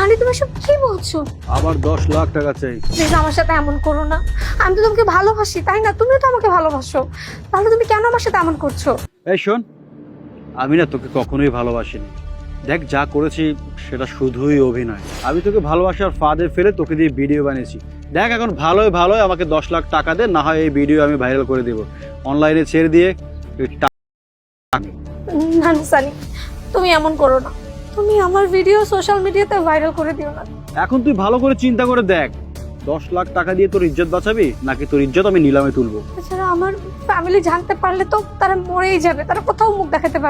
সানি তুমি সব কি বলছো? আবার দশ লাখ টাকা চাই। প্লিজ আমার সাথে এমন করো না। আমি তো তোমাকে ভালোবাসি তাই না? তুমিও তো আমাকে ভালোবাসো। তাহলে তুমি কেন আমার সাথে এমন করছ? এই শোন আমি না তোকে কখনোই ভালোবাসিনি। দেখ যা করেছি সেটা শুধুই অভিনয়। আমি তোকে ভালোবাসার ফাঁদে ফেলে তোকে দিয়ে ভিডিও বানিয়েছি। দেখ এখন ভালোই ভালোই আমাকে দশ লাখ টাকা দে না হয় এই ভিডিও আমি ভাইরাল করে দেবো। অনলাইনে ছেড়ে দিয়ে তুই টা- না না সানি তুমি এমন করো না। তুমি আমার ভিডিও সোশ্যাল মিডিয়াতে ভাইরাল করে দিও না। এখন তুই ভালো করে চিন্তা করে দেখ দশ লাখ টাকা দিয়ে তোর ইজ্জত বাঁচাবি নাকি তোর ইজ্জত আমি নিলামে তুলবো? তাছাড়া আমার ফ্যামিলি জানতে পারলে তো তারা মরেই যাবে তারা কোথাও মুখ দেখাতে পারবে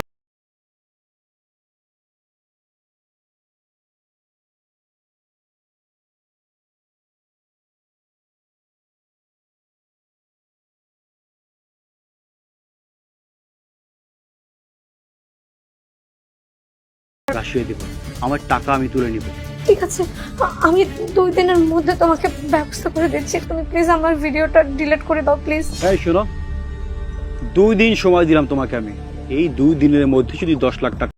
রাশিয়ে দিব। আমার টাকা আমি তুলে নিব। ঠিক আছে আমি দুই দিনের মধ্যে তোমাকে ব্যবস্থা করে দিচ্ছি। তুমি প্লিজ আমার ভিডিওটা ডিলিট করে দাও প্লিজ। এই শোনো দুই দিন সময় দিলাম তোমাকে আমি। এই দুই দিনের মধ্যে যদি দশ লাখ টাকা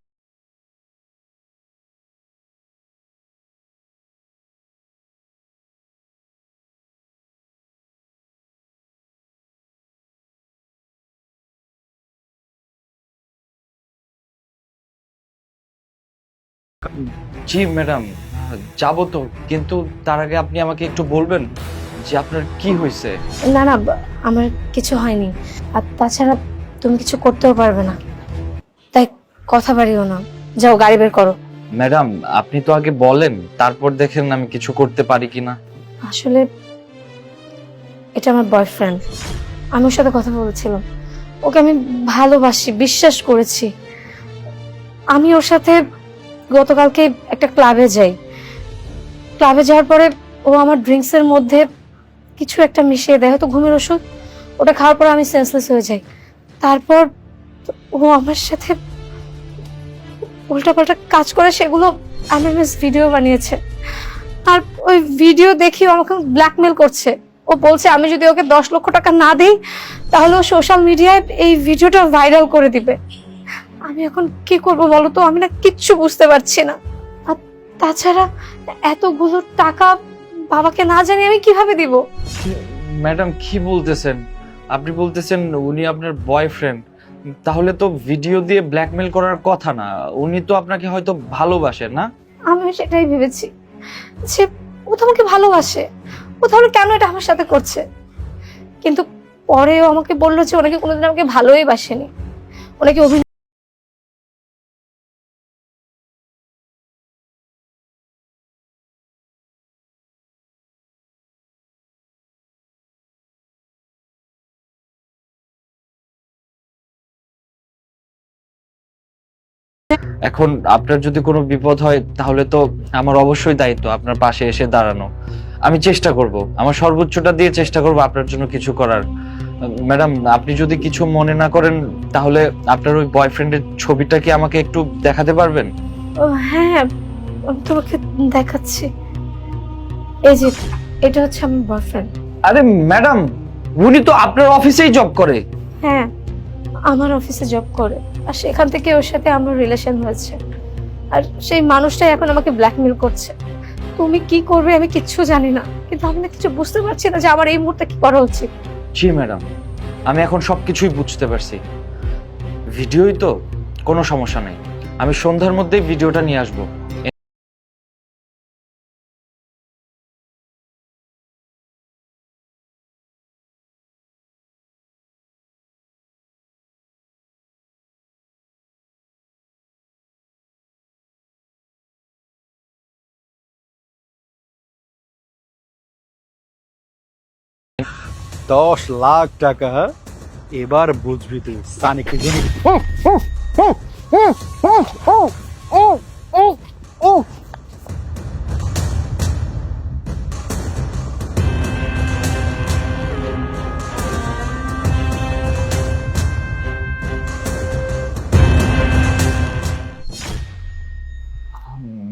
জি ম্যাডাম যাব তো কিন্তু তার আগে আপনি আমাকে একটু বলবেন যে আপনার কি হয়েছে। না না আমার কিছু হয়নি। আর তাছাড়া তুমি কিছু করতেও পারবে না। তাই কথা বাড়িও না। যাও গাড়ি বের করো। ম্যাডাম আপনি তো আগে বলেন তারপর দেখেন আমি কিছু করতে পারি কিনা। আসলে এটা আমার বয়ফ্রেন্ড আমি ওর সাথে কথা বলছিলাম। ওকে আমি ভালোবাসি বিশ্বাস করেছি। আমি ওর সাথে গতকালকে একটা ক্লাবে যাই। ক্লাবে যাওয়ার পরে ও আমার ড্রিঙ্কসের মধ্যে কিছু একটা মিশিয়ে দেয়, হয়তো ঘুমের ওষুধ। ওটা খাওয়ার পর আমি সেন্সলেস হয়ে যাই। তারপর ও আমার সাথে উল্টাপাল্টা কাজ করে, সেগুলো এমএমএস ভিডিও বানিয়েছে। আর ওই ভিডিও দেখি আমাকে ব্ল্যাকমেল করছে। ও বলছে, আমি যদি ওকে দশ লক্ষ টাকা না দিই, তাহলে ও সোশ্যাল মিডিয়ায় এই ভিডিওটা ভাইরাল করে দিবে। আমি এখন কি করব বলো তো? আমি না কিচ্ছু বুঝতে পারছি না। আর তাছাড়া এতগুলো টাকা বাবাকে না জানি আমি কীভাবে দিব? ম্যাডাম কি বলতেছেন? আপনি বলতেছেন উনি আপনার বয়ফ্রেন্ড তাহলে তো ভিডিও দিয়ে ব্ল্যাকমেল করার কথা না। উনি তো আপনাকে হয়তো ভালোবাসেন না? আমি সেটাই ভেবেছি। যে ও তো আমাকে ভালোবাসে। ও তাহলে কেন এটা আমার সাথে করছে? কিন্তু পরে ও আমাকে বলল যে ওনাকে কোনোদিন আমাকে ভালোই বাসেনি। ওনাকে অভিনয় এখন আপনার যদি কোনো বিপদ হয় তাহলে তো আমার অবশ্যই দায়িত্ব আপনার পাশে এসে দাঁড়ানো। আমি চেষ্টা করব। আমার সর্বোচ্চটা দিয়ে চেষ্টা করব আপনার জন্য কিছু করার। ম্যাডাম আপনি যদি কিছু মনে না করেন তাহলে আপনার ওই বয়ফ্রেন্ডের ছবিটা কি আমাকে একটু দেখাতে পারবেন? ও হ্যাঁ আমি তোমাকে দেখাচ্ছি। এই যে এটা হচ্ছে আমার বয়ফ্রেন্ড আরে ম্যাডাম উনি তো আপনার অফিসেই জব করে। হ্যাঁ আমার অফিসে জব করে। আর সেখান থেকে ওর সাথে আমার রিলেশন হয়েছে। আর সেই মানুষটাই এখন আমাকে ব্ল্যাকমেল করছে। তুমি কি করবে আমি কিচ্ছু জানি না। কিন্তু আমি কিছু বুঝতে পারছি না যে আমার এই মুহূর্তে কি করা উচিত। জি, ম্যাডাম। আমি এখন সব কিছুই বুঝতে পারছি। ভিডিওই তো কোনো সমস্যা নেই। আমি সন্ধ্যার মধ্যেই ভিডিওটা নিয়ে আসব। দশ লাখ টাকা? এবার বুঝবি তুই সানিকে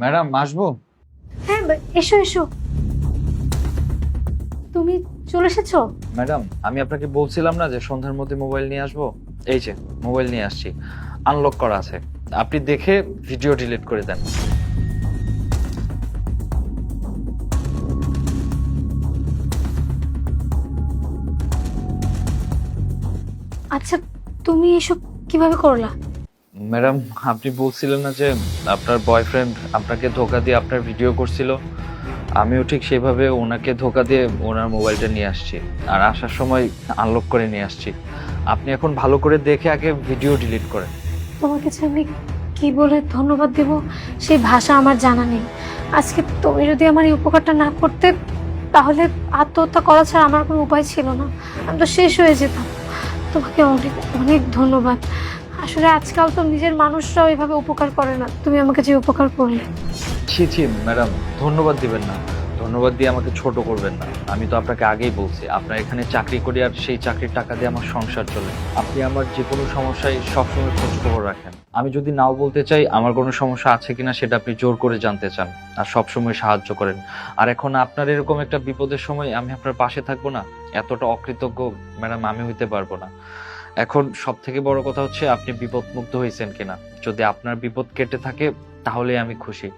ম্যাডাম আসব হ্যাঁ এসো এসো তুমি চলে এসেছ? ম্যাডাম আমি আপনাকে বলছিলাম না যে সন্ধ্যার মধ্যে মোবাইল নিয়ে আসব? এই যে মোবাইল নিয়ে আসছি। আনলক করা আছে। আপনি দেখে ভিডিও ডিলিট করে দেন। আচ্ছা তুমি এসব কীভাবে করলা? ম্যাডাম আপনি বলছিলেন না যে আপনার বয়ফ্রেন্ড আপনাকে ধোকা দিয়ে আপনার ভিডিও করছিল। আমিও ঠিক সেভাবে ওনাকে ধোকা দিয়ে ওনার মোবাইলটা নিয়ে আসছি। আর আসার সময় আনলক করে নিয়ে আসছি। আপনি এখন ভালো করে দেখে আগে ভিডিও ডিলিট করেন। তোমাকে যে আমি কি বলে ধন্যবাদ দেব? সেই ভাষা আমার জানা নেই। আজকে তুমি যদি আমার এই উপকারটা না করতে, তাহলে আত্মহত্যা করা ছাড়া আমার কোনো উপায় ছিল না। আমি তো শেষ হয়ে যেতাম। তোমাকে অনেক অনেক ধন্যবাদ। আসলে আজকাল তো নিজের মানুষরাও এভাবে উপকার করে না। তুমি আমাকে যে উপকার করলে। ছি ছি, ম্যাডাম, ধন্যবাদ দিবেন না। ধন্যবাদ দিয়ে আমাকে ছোট করবেন না। আমি তো আপনাকে আগেই বলছি, আপনার এখানে চাকরি করি আর সেই চাকরির টাকা দিয়ে আমার সংসার চলে। আপনি আমার যে কোনো সমস্যায় সবসময় খোঁজ খবর রাখেন। আমি যদি নাও বলতে চাই, আমার কোনো সমস্যা আছে কিনা সেটা আপনি জোর করে জানতে চান আর সবসময় সাহায্য করেন। আর এখন আপনার এরকম একটা বিপদের সময় আমি আপনার পাশে থাকব না? এতটা অকৃতজ্ঞ, ম্যাডাম, আমি হইতে পারব না। এখন সব থেকে বড় কথা হচ্ছে, আপনি বিপদ মুক্ত হয়েছেন কিনা? যদি আপনার বিপদ কেটে থাকে তাহলে আমি খুশি।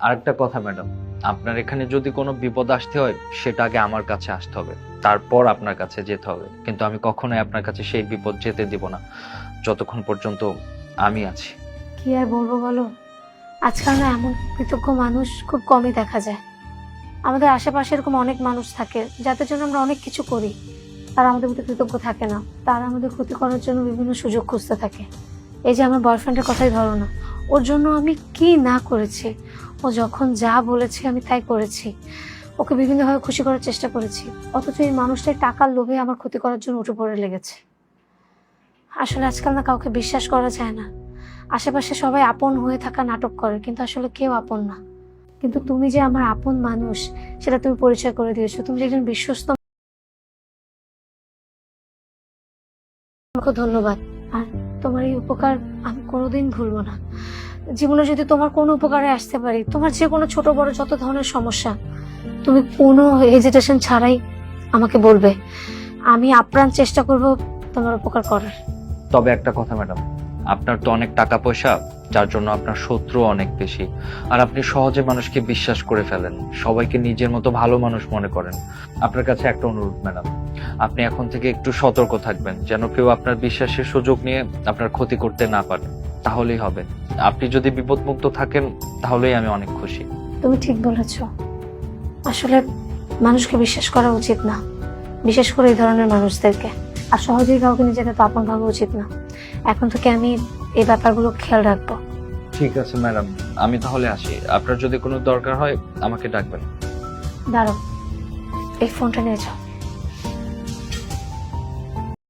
আরেকটা কথা, ম্যাডাম। আপনার এখানে যদি কোনো বিপদ আসতে হয়, সেটা আগে আমার কাছে আসতে হবে। তারপর আপনার কাছে যেতে হবে। কিন্তু আমি কখনোই আপনার কাছে সেই বিপদ যেতে দিব না। যতক্ষণ পর্যন্ত আমি আছি। কি আর বলব বলো? আজকাল না এমন কৃতজ্ঞ মানুষ খুব কমই দেখা যায়। আমাদের আশেপাশে এরকম অনেক মানুষ থাকে, যাদের জন্য আমরা অনেক কিছু করি। তারা আমাদের প্রতি কৃতজ্ঞ থাকে না। তারা আমাদের ক্ষতি করার জন্য বিভিন্ন সুযোগ খুঁজতে থাকে। এই যে আমার বয়ফ্রেন্ডের কথাই ধরো না, ওর জন্য আমি কি না করেছি? ও যখন যা বলেছে আমি তাই করেছি। ওকে বিভিন্নভাবে খুশি করার চেষ্টা করেছি। অথচ এই মানুষটাই টাকার লোভে আমার ক্ষতি করার জন্য উঠে পড়ে লেগেছে। আসলে আজকাল না কাউকে বিশ্বাস করা যায় না। আশেপাশে সবাই আপন হয়ে থাকা নাটক করে, কিন্তু আসলে কেউ আপন না। কিন্তু তুমি যে আমার আপন মানুষ, সেটা তুমি পরিচয় করে দিয়েছ। তুমি একজন বিশ্বস্ত ধন্যবাদ। আর তোমার এই উপকার আমি কোনোদিন ভুলবো না। জীবনে যদি তোমার কোনো উপকারে আসতে পারি, তোমার যে কোনো ছোট বড় যত ধরনের সমস্যা, তুমি কোনো হেজিটেশন ছাড়াই আমাকে বলবে। আমি আপ্রাণ চেষ্টা করব তোমার উপকার করার। তবে একটা কথা, ম্যাডাম, আপনার তো অনেক টাকা পয়সা, যার জন্য আপনার শত্রু অনেক বেশি। আর আপনি সহজে মানুষকে বিশ্বাস করে ফেলেন, সবাইকে নিজের মতো ভালো মানুষ মনে করেন। আপনার কাছে একটা অনুরোধ, ম্যাডাম, আপনি এখন থেকে একটু সতর্ক থাকবেন, যেন কেউ আপনার বিশ্বাসের সুযোগ নিয়ে আপনার ক্ষতি করতে না পারে। তাহলেই হবে। আপনি যদি বিপদমুক্ত থাকেন তাহলেই আমি অনেক খুশি। তুমি ঠিক বলেছ। আসলে মানুষকে বিশ্বাস করা উচিত না। বিশেষ করে এই ধরনের মানুষদেরকে। আর সহজেই কাউকে নিজেকে তো আপন ভাবা উচিত না। এখন থেকে আমি এই ব্যাপারগুলো খেয়াল রাখব। ঠিক আছে ম্যাডাম। আমি তাহলে আসি। আপনার যদি কোনো দরকার হয় আমাকে ডাকবেন। দাঁড়ো এই ফোনটা নিয়ে যাও।